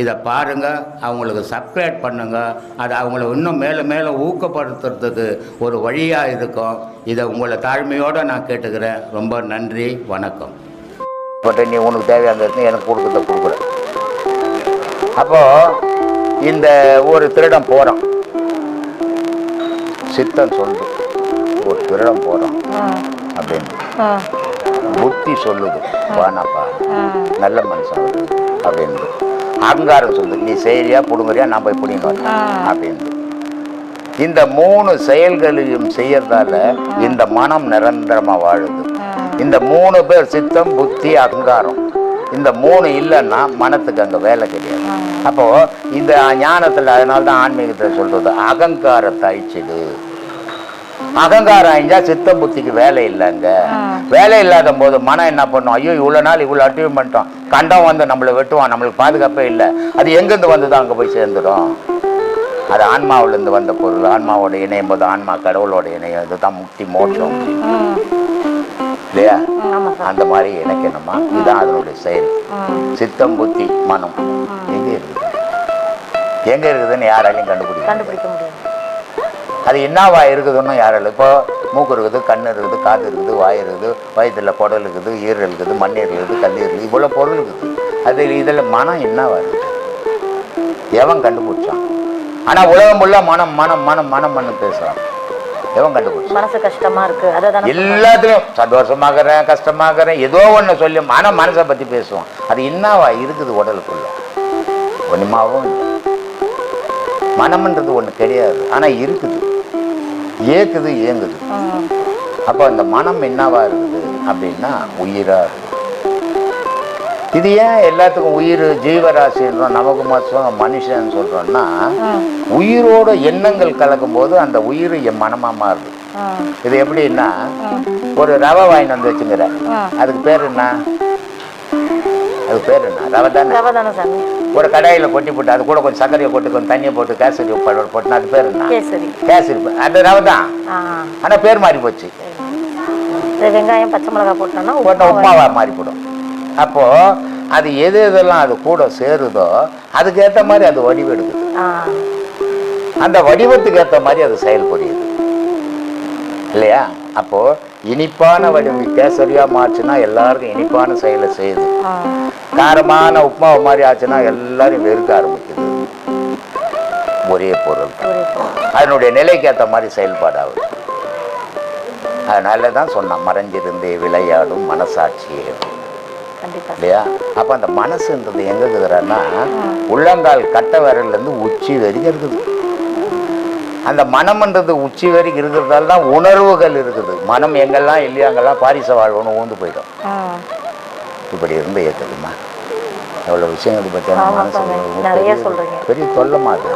இதை பாருங்க அவங்களுக்கு சப்ஸ்கிரைப் பண்ணுங்க. அது அவங்கள இன்னும் மேலும் மேலும் ஊக்கப்படுத்துறதுக்கு ஒரு வழியாக இருக்கும். இதை உங்களை தாழ்மையோடு நான் கேட்டுக்கிறேன். ரொம்ப நன்றி வணக்கம். பட் நீ உனக்கு தேவையானது எனக்கு கொடுக்குறத கொடுக்குற. அப்போ இந்த ஒரு திருடம் போறான் சித்தன் சொல்லுது ஒரு திருடம் போறான் அப்படின்னு. புத்தி சொல்லுது வானாப்பா நல்ல மனுஷன் அப்படின்னு. அகங்காரம் சொல்லுது. நீ செய்யறியா புடுங்குறியா நான் போய் புடிங்க அப்படின்னு இந்த மூணு செயல்களையும் செய்யறதால இந்த மனம் நிரந்தரமா வாழுது. இந்த மூணு பேர் சித்தம் புத்தி அகங்காரம். இந்த மூணு இல்லைன்னா மனத்துக்கு அங்க வேலை கிடையாது. அப்போ இந்த ஞானத்துல அதனால தான் ஆன்மீகத்தை சொல்றது அகங்காரத்தை அழிச்சிடு. அகங்காரம் அழிஞ்சா சித்தம் புத்திக்கு வேலை இல்லைங்க. வேலை இல்லாத போது மனம் என்ன பண்ணும்? ஐயோ இவ்வளவு நாள் இவ்வளவு அட்டீவ் பண்ணிட்டோம். கண்டம் வந்து நம்மளை வெட்டுவான். நம்மளுக்கு பாதுகாப்பே இல்லை. அது எங்கிருந்து வந்ததோ அங்க போய் சேர்ந்துடும். அது ஆன்மாவிலிருந்து வந்த பொருள். ஆன்மாவோட இணையும் போது ஆன்மா கடவுளோட இணையம். இதுதான் முக்தி மோட்சம். இல்லையா? அந்த மாதிரி இணைக்கணுமா இதுதான் அதனுடைய செயல். சித்தம் புத்தி மனம். எங்க இருக்குது? எங்க இருக்குதுன்னு யாராலையும் கண்டுபிடிக்க கண்டுபிடிக்க முடியும் அது என்னவா இருக்குதுன்னு யாராலும் இப்போ மூக்கு இருக்குது கண் இருக்குது காது இருக்குது வாய் இருக்குது வயிற்றுல குடல் இருக்குது ஈரல் இருக்குது மண்ணீரல் இருக்குது கல்லீரல் இருக்குது இவ்வளோ பொருள் இருக்குது. அது இதில் மனம் என்னவா இருக்குது எவன் கண்டுபிடிச்சான்? ஆனால் உலகம் ஃபுல்லாக மனம் மனம் மனம் மனம் மனம் பேசுகிறான் எவன் கண்டுபிடிச்சான்? மனசு கஷ்டமா இருக்கு. அதை தானே எல்லாத்துலயும் சந்தோஷமாகறேன் கஷ்டமாகறேன் ஏதோ ஒண்ணு சொல்லி ஆனா மனசை பத்தி பேசுவோம் அது என்னவா இருக்குது உடலுக்குள்ள? இல்லை. மனம்ன்றது ஒண்ணு கிடையாது. ஆனா இருக்குது. ஏக்குது ஏங்குது ம். அப்போ அந்த மனம் என்னவா இருக்குது அப்படின்னா உயிரா இருக்குது. இது ஏன் எல்லாத்துக்கும் உயிர் ஜீவராசின்றோம் நமக்கு மட்டும் மனுஷன் சொல்றோம்னா ம். உயிரோட எண்ணங்கள் கலக்கும் போது அந்த உயிர் என் மனமா மாறுது. இது எப்படின்னா ஒரு ரவை வாங்கிட்டு வந்து வச்சுங்கிற. அதுக்கு பேர் என்ன? அதுக்கு பேர் என்ன? ரவை தானே? ரவை தானே சாமி. ஒரு கடாயில கொட்டி போட்டு அது கூட கொஞ்சம் சர்க்கரையை போட்டு கொஞ்சம் தண்ணியை போட்டு கேசரி உப்பு போட்டுனா அது பேர் என்ன? கேசரி. கேசரி அது ரவை தான். ஆ. ஆனா பேர் மாறி போச்சு. வெங்காயம் பச்சை மிளகாய் போட்டோம்னா போட்ட உப்புமாவா மாறி போடும். அப்போ அது எது எதெல்லாம் அது கூட சேருதோ அதுக்கேற்ற மாதிரி அது வடிவெடுக்குது அந்த வடிவத்துக்கு ஏற்ற மாதிரி அது செயல்படுகிறது இல்லையா? அப்போ இனிப்பான வடிவம் கேசரியா மாற்றுனா எல்லாருக்கும் இனிப்பான செயலை செய்யுது. காரமான உப்புமாவை மாதிரி ஆச்சுன்னா எல்லாரும் வெறுக்க ஆரம்பிக்குது. ஒரே பொருள். அதனுடைய நிலைக்கு ஏற்ற மாதிரி செயல்பாடு ஆகுது அதனால தான் சொன்னேன் மறைஞ்சிருந்து விளையாடும் மனசாட்சியே இல்லையா? அப்போ அந்த மனசுன்றது எங்க இருக்குதுன்னா உள்ளங்கால் கட்ட விரல்ல இருந்து உச்சி வரைக்கும் இருக்குது. அந்த மனம்ன்றது உச்சி வரைக்கும் இருக்கிறதால தான் உணர்வுகள் இருக்குது. மனம் எங்கெல்லாம் இல்லையோ அங்கெல்லாம் பாரிச வாழ்வுன்னு ஊந்து போயிடும். இப்படி இருந்து ஏற்றுக்குமா எவ்வளோ விஷயங்கள் பற்றி பெரிய- தொல்லமா அது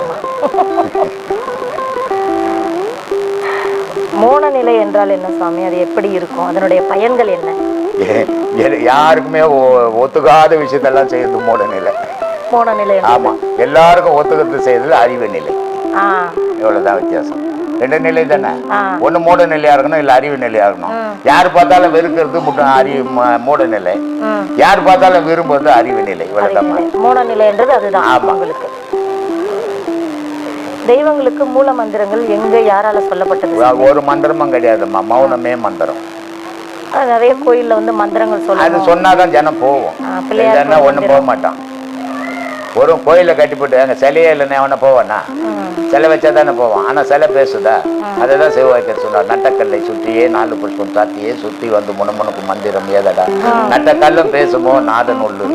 மோன நிலை என்றால் என்ன சுவாமி அது எப்படி இருக்கும்? அதனுடைய பயன்கள் என்ன? யாருக்குமே ஒத்துக்காத விஷயத்தெல்லாம் செய்யறது மூட நிலை மோன நிலை ஆமா எல்லாருக்கும் ஒத்துக்கிறது செய்யறது அறிவு நிலை. ஆ இவ்வளவுதான் வித்தியாசம். ரெண்டு நிலை தானே. ஒண்ணு மூட நிலையா இருக்கணும் இல்ல அறிவு நிலையா இருக்கணும். யார் பார்த்தாலும் வெறுக்கிறது முட்ட- அறிவு மூட நிலை. யார் பார்த்தாலும் விரும்புறது அறிவு நிலை இவ்வளவுதான் அறிவு. மோன நிலை என்றது அதுதான் ஆமா. உங்களுக்கு. தெய்வங்களுக்கு மூல மந்திரங்கள் எங்க யாரால சொல்லப்பட்டது ஒரு மந்திரமும் கிடையாதும்மா. மௌனமே மந்திரம். அது நிறைய கோயில்ல வந்து மந்திரங்கள் அது சொல்லணும் சொன்னாதான் ஜனம் போவோம். ஒண்ணும் போக மாட்டான். ஒரு கோயிலை கட்டிப்போட்டு அங்கே சிலையே இல்லைன்னு அவனை போவானா? சிலை வச்சா தானே போவான் ஆனால் சிலை பேசுதா? அதை தான் சிவவாய்க்கர் சொன்னார் நட்டக்கல்லை சுற்றியே நாலு புஷ்பம் சாத்தியே சுற்றி வந்து முணுமுணுக்கு மந்திரம் ஏதடா? நட்டக்கல்லும் பேசுமோ? நாதன் உள்ளு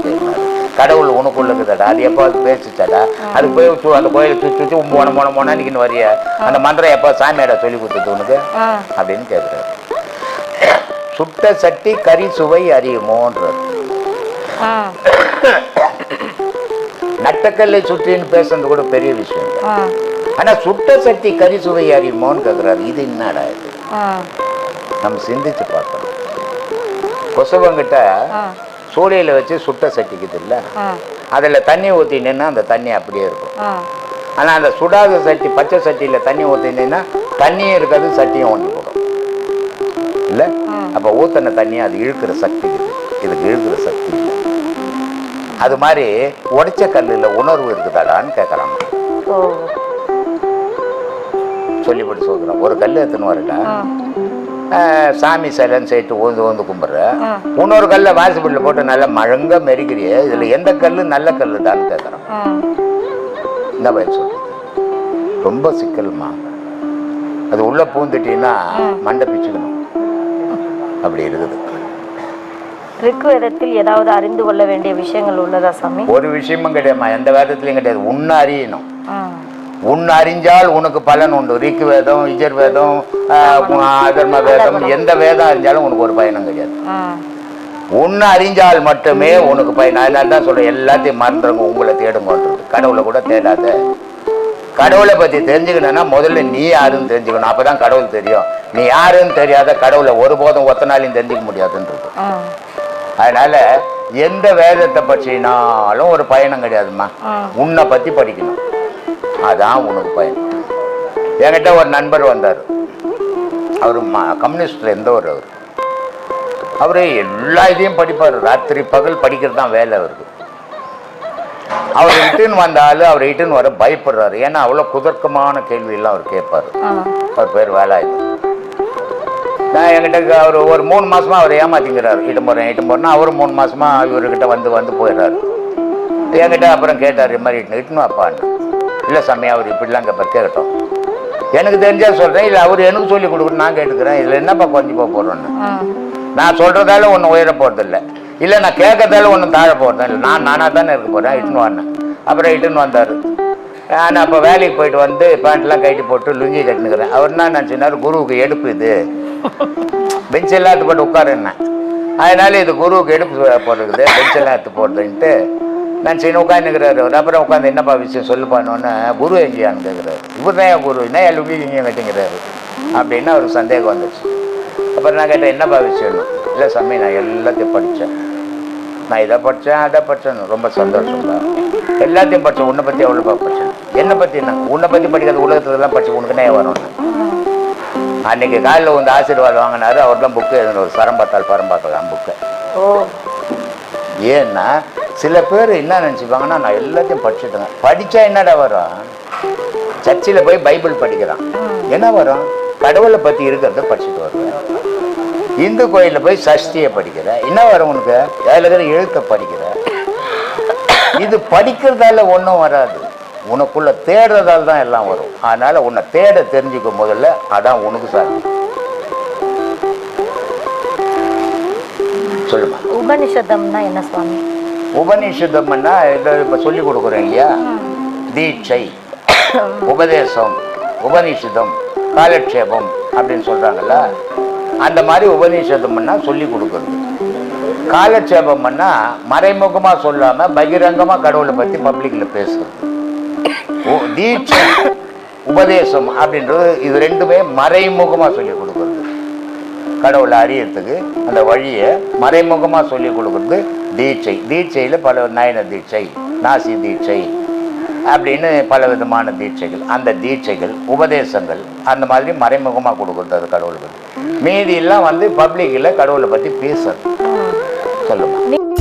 கடவுள் உனக்குள்ளுக்குதடா? அது எப்போ அது பேசுச்சடா அது போய் அந்த கோயிலை சுற்றி சுற்றி மோன மோன மோன நிற்கின்னு வரிய? அந்த மந்திரம் எப்போ சாமியாடா சொல்லி கொடுத்தது உனக்கு? அப்படின்னு கேட்குறாரு சுட்ட சட்டி கறி சுவை அறியுமோன்றது நட்டக்கல்லை சுற்றின்னு பேசுறது கூட பெரிய விஷயம் ஆனா சுட்ட சட்டி கறி சுவை அறியுமோன்னு கேட்குறாரு இது என்னடா இது? நம்ம சிந்திச்சு பார்க்கணும். கொசவங்கிட்ட சூளையில வச்சு சுட்ட சட்டிக்குது இல்லை? அதில் தண்ணி ஊற்றினேன்னா அந்த தண்ணி அப்படியே இருக்கும். ஆ. ஆனால் அந்த சுடாத சட்டி பச்சை சட்டியில் தண்ணி ஊற்றினேன்னா தண்ணியும் இருக்காது சட்டியும் ஒன்று போடும் இல்லை? அப்போ ஊற்றின தண்ணியை அது இழுக்கிற சக்தி இதுக்கு இழுக்கிற சக்தி இல்லை அது மாதிரி உடைச்ச கல்லில் உணர்வு இருக்குதாடான்னு கேட்குறாங்க ஓ சொல்லிப்பட்டு சொல்கிறோம் ஒரு கல் எடுத்துன்னு வரட்டா ஆ. ஆஹ், சாமி சிலைன்னு சொல்லிட்டு ஊந்து ஊந்து கும்பிட்ற. ஆ. இன்னொரு கல்லை வாசிப்படியில் போட்டு நல்லா மழங்க மெரிக்கிறியே இதில் எந்த கல் நல்ல கல் தான்னு கேட்குறான் என்ன பதில் சொல்றது ரொம்ப சிக்கல்மா. அது உள்ள பூந்துட்டீங்கன்னா மண்டை பிச்சுக்கணும். அப்படி இருக்குது. ரிக்வேதத்தில் ஏதாவது அறிந்து கொள்ள வேண்டிய விஷயங்கள் உள்ளதா சாமி? ஒரு விஷயமும் கிடையாதுமா எந்த வேதத்துலையும் கிடையாது. உன்னை அறியணும். ஆ உன்னை அறிஞ்சால் உனக்கு பலன் உண்டு. ரிக்கு வேதம் இஜர் வேதம் அதர்ம வேதம் எந்த வேதம் அறிஞ்சாலும் உனக்கு ஒரு பயனும் கிடையாது. உன்னை அறிஞ்சால் மட்டுமே உனக்கு பயன். அதனால தான் சொல்றேன். எல்லாத்தையும் மறந்துடுங்க உங்களை தேடுங்கன்றது கடவுளை கூட தேடாத. கடவுளை பத்தி தெரிஞ்சுக்கணும்னா முதல்ல நீ யாருன்னு தெரிஞ்சுக்கணும். அப்பதான் கடவுள் தெரியும். நீ யாருன்னு தெரியாத கடவுளை ஒருபோதும் ஒத்த நாளையும் தெரிஞ்சுக்க முடியாதுன்றது. அதனால எந்த வேதத்தை பற்றினாலும் ஒரு பயணம் கிடையாதும்மா. ஆ. உன்னை பத்தி படிக்கணும். அதான் உனக்கு பயன் என்கிட்ட ஒரு நண்பர் வந்தார். அவர் கம்யூனிஸ்ட்ல இருந்தவர் அவர்? அவரு எல்லா இதையும் படிப்பார். ராத்திரி பகல் படிக்கிறது தான் வேலை அவருக்கு. அவர் இட்டுன்னு வந்தாலும் அவர் இட்டுன்னு வர பயப்படுறாரு. ஏன்னா அவ்வளோ குதர்க்கமான கேள்வியெல்லாம் அவர் கேட்பார். அவர் பேர் வேலாயுதம். நான் என்கிட்ட அவர் ஒரு மூணு மாசமா அவர் ஏமாத்திங்கிறார். இட்டு போகிறேன் இட்டு போறேன்னா அவரும் மூணு மாசமா இவர்கிட்ட வந்து வந்து போயிடுறாரு. என்கிட்ட அப்புறம் கேட்டார் இது மாதிரி இட்டுன்னு இட்டுன்னு வாப்பான்னு. இல்லை சாமி அவர் இப்படிலாம் இங்கே கேட்கட்டும் எனக்கு தெரிஞ்சா சொல்கிறேன் இல்லை அவர் எனக்கு சொல்லி கொடுக்குறது நான் கேட்டுக்கிறேன். இதில் என்னப்பா குறைஞ்சி போக போகிறோன்னு நான் சொல்கிறதால ஒன்றும் உயர போகிறதில்ல இல்லை நான் கேட்கறதால ஒன்றும் தாழ இல்லை நான் நானாக தானே இருக்க போகிறேன் இட்டுன்னு வானேன். அப்புறம் இட்டுன்னு வந்தார். நான் அப்போ வேலைக்கு போயிட்டு வந்து பேண்ட்லாம் கட்டி போட்டு லுங்கி கட்டினுக்கிறேன். அவர் என்ன நினச்சினார் குருவுக்கு எடுப்பு இது. பெஞ்ச் எல்லாம் எடுத்து போட்டு உட்காருன்னேன். அதனால இது குருவுக்கு எடுப்பு போட்டுருக்குது. பெஞ்ச் எல்லாம் எடுத்து போடுறேன்ட்டு நான் சரி உட்காந்துக்கிறாரு அப்புறம் உட்காந்து என்னப்பா விஷயம் சொல்லுப்பானோன்னு குரு எங்கேயான்னு கேட்குறாரு இவர் தான் குரு. என்ன லுங்கி இங்கே கட்டிங்கிறாரு அப்படின்னு அவருக்கு சந்தேகம் வந்துச்சு. அப்புறம் நான் கேட்டேன் என்னப்பா விஷயம்னு இல்லை சாமி நான் எல்லாத்தையும் படித்தேன் நான் இதை படித்தேன் அதை படித்தேன் ரொம்ப சந்தோஷம்ப்பா எல்லாத்தையும் படித்தேன் உன்னை பற்றி எவ்வளோப்பா படித்தேன் என்னை பற்றி என்ன? உன்னை பற்றி படிக்காத உலகத்துலலாம் படிச்சு உனக்கு என்ன வரணும் அன்னைக்கு காலையில் வந்து ஆசீர்வாதம் வாங்கினாரு. அவர் தான் புக்கு எழுதினார் சரம்பாத்தால் பரம்பாத்தால் புக்கு. ஓ. ஏன்னா சில பேர் என்ன நினச்சிப்பாங்கன்னா நான் எல்லாத்தையும் படிச்சுட்டேன். படித்தா என்னடா வரும்? சர்ச்சில் போய் பைபிள் படிக்கிறான். என்ன வரும்? கடவுளை பற்றி இருக்கிறத படிச்சுட்டு வருவேன். இந்து கோயிலில் போய் சஷ்டியை படிக்கிற. என்ன வரும் உனக்கு? அதில் இருக்கிற எழுத்தை படிக்கிற. இது படிக்கிறதால ஒன்றும் வராது. உனக்குள்ள தேடுறதால தான் எல்லாம் வரும். அதனால உன்னை தேட தெரிஞ்சுக்கும் முதல்ல அதான் உனக்கு சார். சொல்லுமா. உபனிஷதம்னா என்ன சுவாமி? உபநிஷதம்னா இதை இப்போ சொல்லி கொடுக்குறோம் இல்லையா? தீட்சை உபதேசம் உபநிஷதம் காலட்சேபம் அப்படின்னு சொல்கிறாங்கல்ல அந்த மாதிரி உபநிஷதம்னா சொல்லி கொடுக்குறது. காலட்சேபம்னா மறைமுகமாக சொல்லாமல் பகிரங்கமாக கடவுளை பற்றி பப்ளிக்கில் பேசுறது. உ- தீட்சை உபதேசம் அப்படின்றது இது ரெண்டுமே மறைமுகமாக சொல்லி கொடுக்குறது. கடவுளை அறியறதுக்கு அந்த வழியை மறைமுகமாக சொல்லி கொடுக்குறது. தீட்சை. தீட்சையில் பல நயன தீட்சை. நாசி தீட்சை அப்படின்னு பல விதமான தீட்சைகள். அந்த தீட்சைகள் உபதேசங்கள் அந்த மாதிரி மறைமுகமாக கொடுக்குறது அது கடவுளை பற்றி வந்து பப்ளிக்கில் கடவுளை பற்றி பேசுறது. சொல்லுங்கள்